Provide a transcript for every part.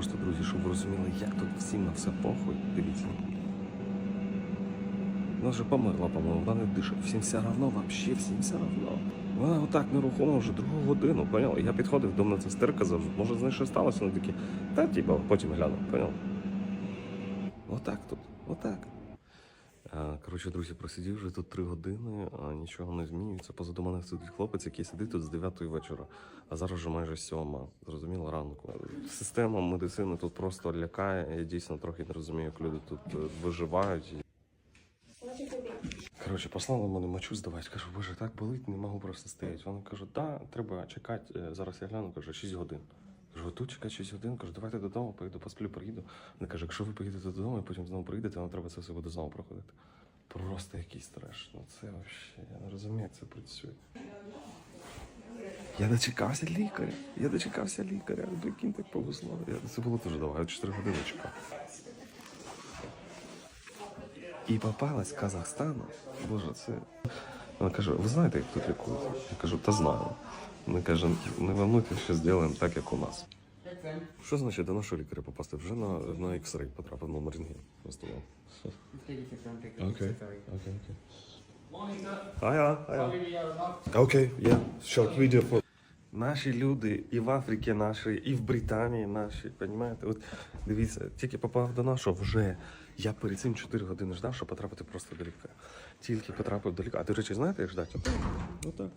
просто, друзі, щоб ви розуміли, як тут всім на все похуй. Дивіться. Вона вже померла, по-моєму, вона не дише. Всім все равно, вообще всім все равно. Вона отак нерухома вже другу годину, поняв? Я підходив до медсестер, казав, може з нею щось сталося, вони такі, та типа, потім гляну, поняв? Отак тут, отак. А, Коротше, друзі, просидів вже тут три години, а нічого не змінюється. Позаду мене сидить хлопець, який сидить тут з 9 вечора, а зараз вже майже сьома. Зрозуміло, ранку. Система медицини тут просто лякає. Я дійсно трохи не розумію, як люди тут е, виживають. Коротше, послали мене мочу здавати. Кажу, боже, так болить, не можу просто стояти. Вони кажуть, да, треба чекати. Е, Зараз я гляну, кажу, 6 годин. Кажу, тут чекати 6 годин, кажу, давайте додому, поїду, посплю, приїду. Вони каже, якщо ви поїдете додому і потім знову приїдете, вам треба це все буде знову проходити. Просто якийсь треш. Ну це взагалі, я не розумію, як це працює. Я дочекався лікаря. Я дочекався лікаря. Прикинь, так повезло. Я, це було дуже довго, я 4 години чекав. І попалась Казахстану. Боже, це. Вона каже, ви знаєте, як тут лікують? Я кажу, та знаю. Вона каже, не волнуйтесь, що зробимо так, як у нас. Що значить до нашого лікаря попасти? Вже на, на X-ray потрапив на рентген. Просто. Окей, окей, окей. Ая, ая. Окей, я. Short video for... Наші люди і в Африці наші, і в Британії наші, розумієте? От дивіться, тільки попав до нашого вже. Я перед цим 4 години ждав, щоб потрапити просто до лікаря. Тільки потрапив до лікаря. А ти речі, знаєте, як ждати? Отак.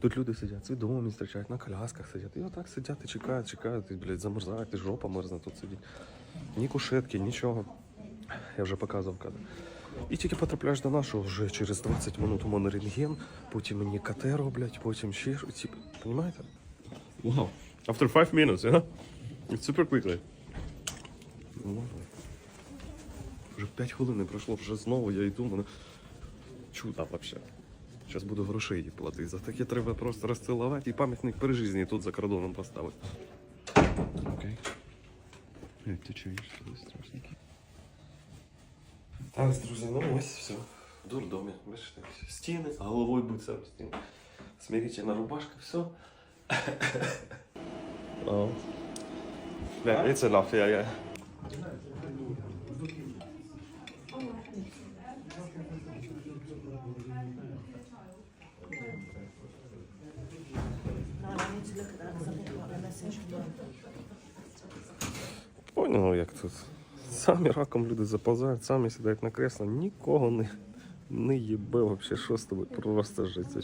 Тут люди сидять, свідомо зустрічають, на колясках сидять. І отак сидять і чекають, чекають, і, блядь, замерзають, і жопа мерзне тут сидить. Ні кушетки, нічого. Я вже показував кадр. І тільки потрапляєш до нашого вже через 20 минут у мене рентген, потім мені КТ роблять, потім ще щось. Типу, Понімаєте? Wow. After 5 minutes, yeah? It's super quickly. Ну, Вже 5 хвилин не пройшло, вже знову я йду, мене чудо взагалі. Зараз буду грошей їй платити. За таке треба просто розцілувати і пам'ятник при житті тут за кордоном поставити. Окей. Як ти чуєш, що страшненький? Так, друзі, ну ось все. В дурдомі. Бачите, стіни, головою будь сам стіни. Смирительна рубашка, все. oh. Yeah, it's enough, yeah, yeah. Поняв, як тут. Самі раком люди заповзають, самі сідають на кресло, нікого не, не їбе взагалі, що з тобою просто життя.